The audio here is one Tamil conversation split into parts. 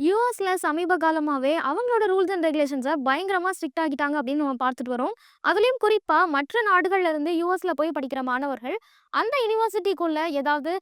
யூஎஸ்ல சமீப காலமாகவே அவங்களோட ரூல்ஸ் அண்ட் ரெகுலேஷன்ஸை பயங்கரமாக ஸ்ட்ரிக்ட் ஆகிட்டாங்க அப்படின்னு நம்ம பார்த்துட்டு வரோம். அதுலேயும் குறிப்பாக மற்ற நாடுகள்ல இருந்து யூஎஸ்ல போய் படிக்கிற மாணவர்கள், அந்த யுனிவர்சிட்டிக்குள்ள ஏதாவது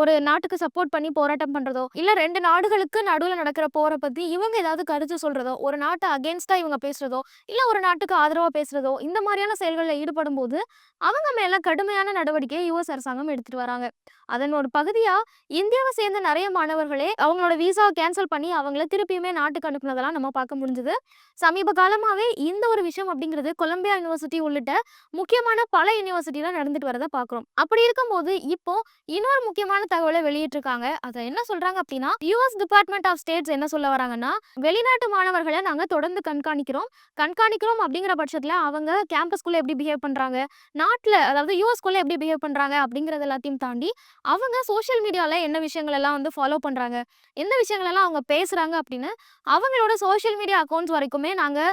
ஒரு நாட்டுக்கு சப்போர்ட் பண்ணி போராட்டம் பண்ணுறதோ இல்லை ரெண்டு நாடுகளுக்கு நடுவில் நடக்கிற போரை பற்றி இவங்க ஏதாவது கருத்து சொல்கிறதோ ஒரு நாட்டை அகேன்ஸ்டாக இவங்க பேசுறதோ, இல்லை ஒரு நாட்டுக்கு ஆதரவாக பேசுறதோ, இந்த மாதிரியான செயல்களில் ஈடுபடும் ஈடுபடும்போது, அவங்க மேலே கடுமையான நடவடிக்கையை யுஎஸ் அரசாங்கம் எடுத்துகிட்டு வராங்க. அதன் ஒரு பகுதியா இந்தியாவை சேர்ந்த நிறைய மாணவர்களே அவங்களோட விசாவை கேன்சல் பண்ணி அவங்கள திருப்பியுமே நாட்டுக்கு அனுப்புனதெல்லாம் நம்ம பார்க்க முடிஞ்சது. சமீப காலமாகவே இந்த ஒரு விஷயம் அப்படிங்கிறது கொலம்பியா யுனிவர்சிட்டி உள்ளிட்ட முக்கியமான பல யூனிவர்சிட்டியில நடந்துட்டு வரதை பார்க்குறோம். அப்படி இருக்கும்போது இப்போ இன்னொரு முக்கியமான தகவலை வெளியிட்டிருக்காங்க. அதை என்ன சொல்றாங்க அப்படின்னா, யூஎஸ் டிபார்ட்மெண்ட் ஆஃப் ஸ்டேட்ஸ் என்ன சொல்ல வராங்கன்னா, வெளிநாட்டு மாணவர்களை நாங்கள் தொடர்ந்து கண்காணிக்கிறோம். கண்காணிக்கிறோம் அப்படிங்கிற பட்சத்தில் அவங்க கேம்பஸ்குள்ளே எப்படி பிஹேவ் பண்ணுறாங்க நாட்டில் அதாவது யூஎஸ்குள்ளே எப்படி பிஹேவ் பண்ணுறாங்க அப்படிங்கிறது எல்லாத்தையும் தாண்டி, அவங்க சோஷியல் மீடியாவில் என்ன விஷயங்கள் எல்லாம் வந்து ஃபாலோ பண்ணுறாங்க எந்த விஷயங்களெல்லாம் அவங்க பேசுகிறாங்க அப்படின்னு அவங்களோட சோஷியல் மீடியா அக்கவுண்ட்ஸ் வரைக்குமே நாங்கள்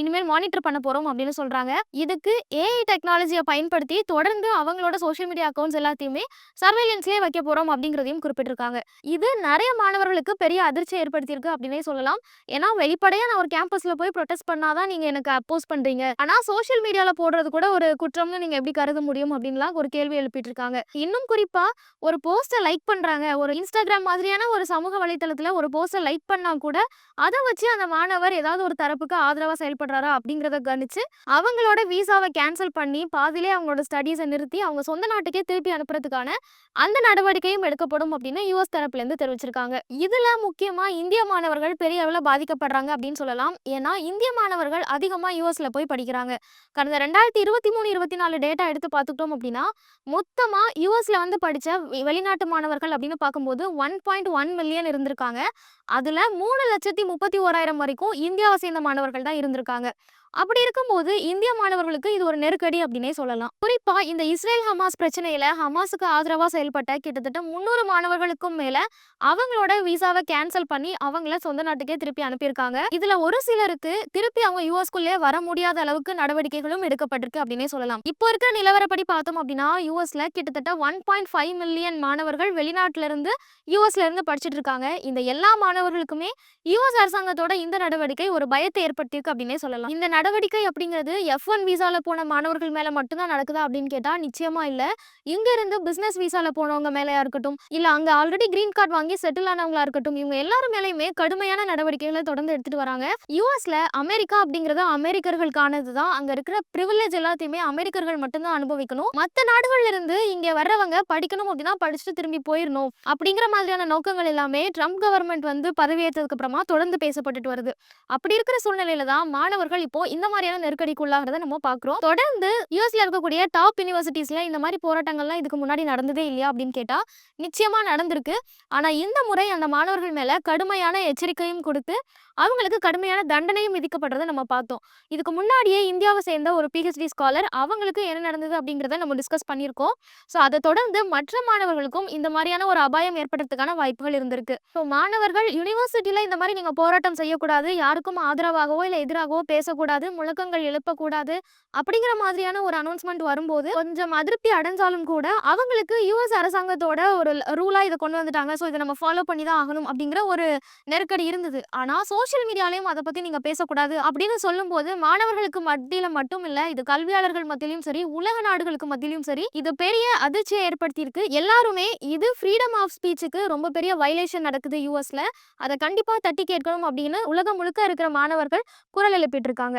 இனிமேல் மானிட்டர் பண்ண போகிறோம் அப்படின்னு சொல்கிறாங்க இதுக்கு ஏஐ டெக்னாலஜியை பயன்படுத்தி தொடர்ந்து அவங்களோட சோஷியல் மீடியா அக்கௌண்ட்ஸ் எல்லாத்தையுமே சர்வேலன்ஸ்லேயே வைக்க போகிறோம் அப்படிங்கிறதையும் குறிப்பிட்டிருக்காங்க. இது நிறைய மாணவர்களுக்கு பெரிய அதிர்ச்சியை ஏற்படுத்தியிருக்கு அப்படின்னே சொல்லலாம். ஏன்னா வெளிப்படையாக நான் ஒரு கேம்பஸில் போய் ப்ரொடெஸ்ட் பண்ணாதான் தான் எனக்கு அப்போஸ் பண்ணுறீங்க ஆனால் சோஷியல் மீடியாவில் போடுறது கூட ஒரு குற்றம்னு நீங்கள் எப்படி கருத முடியும் அப்படின்லாம் ஒரு கேள்வி எழுப்பிட்டு இருக்காங்க இன்னும் குறிப்பாக ஒரு போஸ்ட்டை லைக் பண்ணுறாங்க ஒரு இன்ஸ்டாகிராம் மாதிரியான ஒரு சமூக வலைத்தளத்தில் ஒரு போஸ்ட்டை லைக் பண்ணால் கூட, அதை வச்சு அந்த மாணவர் ஏதாவது ஒரு தரப்புக்கு ஆதரவாக செயல்படுறாரா அப்படிங்கிறத கணிச்சு, அவங்களோட விசாவை கேன்சல் பண்ணி பாதியிலே அவங்களோட ஸ்டடீஸை நிறுத்தி அவங்க சொந்த நாட்டுக்கே திருப்பி அனுப்புறதுக்கான அந்த நடவடிக்கையும் எடுக்கப்படும் அப்படின்னு யூஎஸ் தரப்புலேருந்து தெரிவிச்சிருக்காங்க. இதில் முக்கியமாக இந்திய மாணவர்கள் பெரிய அளவில் பாதிக்கப்படுறாங்க அப்படின்னு சொல்லலாம். ஏன்னா இந்திய மாணவர்கள் அதிகமாக யுஎஸ்ல போய் படிக்கிறாங்க. கடந்த 2023, 24 டேட்டா எடுத்து பார்த்துக்கிட்டோம் அப்படின்னா, மொத்தமாக யுஎஸ்ல வந்து படித்த வெளிநாட்டு மாணவர்கள் அப்படின்னு பார்க்கும்போது 1.1 மில்லியன் இருந்திருக்காங்க. அதுல 3,31,000 வரைக்கும் இந்தியாவை சேர்ந்த மாணவர்கள் தான் இருந்திருக்காங்க. அப்படி இருக்கும்போது இந்திய மாணவர்களுக்கு இது ஒரு நெருக்கடி அப்படின்னே சொல்லலாம். குறிப்பா இந்த இஸ்ரேல் ஹமாஸ் பிரச்சனையில ஹமாஸுக்கு ஆதரவா செயல்பட்ட கிட்டத்தட்ட 300 மாணவர்களுக்கும் மேல அவங்களோட விசாவை கேன்சல் பண்ணி அவங்கள சொந்த நாட்டுக்கே திருப்பி அனுப்பியிருக்காங்க. இதுல ஒரு சிலருக்கு திருப்பி அவங்க யூஎஸ்குள்ளே வர முடியாத அளவுக்கு நடவடிக்கைகளும் எடுக்கப்பட்டிருக்கு அப்படின்னே சொல்லலாம். இப்போ இருக்கிற நிலவரப்படி பார்த்தோம் அப்படின்னா, யூஎஸ்ல கிட்டத்தட்ட 1.5 மில்லியன் மாணவர்கள் வெளிநாட்டுல இருந்து யூஎஸ்ல இருந்து படிச்சுட்டு இருக்காங்க. இந்த எல்லா மாணவர்களுக்குமே யூஎஸ் அரசாங்கத்தோட இந்த நடவடிக்கை ஒரு பயத்தை ஏற்படுத்தியிருக்கு அப்படின்னே சொல்லலாம். இந்த நடவடிக்கை அப்படிங்கிறது எஃப் ஒன் விசாவில் போன மாணவர்கள் மேலே மட்டும்தான் நடக்குதா அப்படின்னு கேட்டால் நிச்சயமாக இல்லை இங்கேருந்து பிஸ்னஸ் விசாவில் போனவங்க மேலேயா இருக்கட்டும், இல்லை அங்கே ஆல்ரெடி கிரீன் கார்ட் வாங்கி செட்டில் ஆனவங்களா இருக்கட்டும், இவங்க எல்லாரும் மேலேயுமே கடுமையான நடவடிக்கைகளை தொடர்ந்து எடுத்துகிட்டு வராங்க. யூஎஸில் அமெரிக்கா அப்படிங்கிறது அமெரிக்கர்களுக்கானது தான். அங்கே இருக்கிற ப்ரிவிலேஜ் எல்லாத்தையுமே அமெரிக்கர்கள் மட்டும்தான் அனுபவிக்கணும். மற்ற நாடுகள்ல இருந்து இங்கே வர்றவங்க படிக்கணும் அப்படின்னா படிச்சுட்டு திரும்பி போயிடணும் அப்படிங்கிற மாதிரியான நோக்கங்கள் எல்லாமே ட்ரம்ப் கவர்மெண்ட் வந்து பதவியேற்றதுக்கு அப்புறமா தொடர்ந்து பேசப்பட்டுட்டு வருது. அப்படி இருக்கிற சூழ்நிலையில தான் மாணவர்கள் இப்போ இந்த மாதிரியான நெருக்கடிக்குள்ளாகிறத நம்ம பார்க்குறோம். தொடர்ந்து யூஎஸ்ல இருக்கக்கூடிய டாப் யூனிவர்சிட்டிஸ்ல இந்த மாதிரி போராட்டங்கள்லாம் இதுக்கு முன்னாடி நடந்ததே இல்லையா அப்படின்னு கேட்டா, நிச்சயமா நடந்திருக்கு. ஆனா இந்த முறை அந்த மாணவர்கள் மேல கடுமையான எச்சரிக்கையும் கொடுத்து, அவங்களுக்கு கடுமையான தண்டனையும் விதிக்கப்படுறத நம்ம பார்த்தோம். இதுக்கு முன்னாடியே இந்தியாவை சேர்ந்த ஒரு பிஹெச்டி ஸ்காலர் அவங்களுக்கு என்ன நடந்தது அப்படிங்கிறத நம்ம டிஸ்கஸ் பண்ணியிருக்கோம். ஸோ அதை தொடர்ந்து மற்ற மாணவர்களுக்கும் இந்த மாதிரியான ஒரு அபாயம் ஏற்படுறதுக்கான வாய்ப்புகள் இருந்திருக்கு. ஸோ மாணவர்கள் யுனிவர்சிட்டில இந்த மாதிரி நீங்க போராட்டம் செய்யக்கூடாது, யாருக்கும் ஆதரவாகவோ இல்லை எதிராகவோ பேசக்கூடாது, முழக்கங்கள் எழுப்பக்கூடாது அப்படிங்கிற மாதிரியான ஒரு அனௌன்ஸ்மெண்ட் வரும்போது கொஞ்சம் அதிருப்தி அடைஞ்சாலும் கூட, அவங்களுக்கு யூஎஸ் அரசாங்கத்தோட ஒரு ரூலாக இதை கொண்டு வந்துட்டாங்க. ஸோ இதை நம்ம ஃபாலோ பண்ணி தான் ஆகணும் அப்படிங்கிற ஒரு நெருக்கடி இருந்தது. ஆனால் சோஷியல் மீடியாலையும் அதை பற்றி நீங்கள் பேசக்கூடாது அப்படின்னு சொல்லும்போது, மாணவர்களுக்கு மத்தியில் மட்டும் இல்லை இது கல்வியாளர்கள் மத்தியிலும் சரி, உலக நாடுகளுக்கு மத்தியிலும் சரி, இது பெரிய அதிர்ச்சியை ஏற்படுத்தியிருக்கு. எல்லாருமே இது ஃப்ரீடம் ஆஃப் ஸ்பீச்சுக்கு ரொம்ப பெரிய வயலேஷன் நடக்குது யூஎஸ்ல அதை கண்டிப்பாக தட்டி கேட்கணும் அப்படின்னு உலகம் முழுக்க இருக்கிற மாணவர்கள் குரல் எழுப்பிட்டு இருக்காங்க.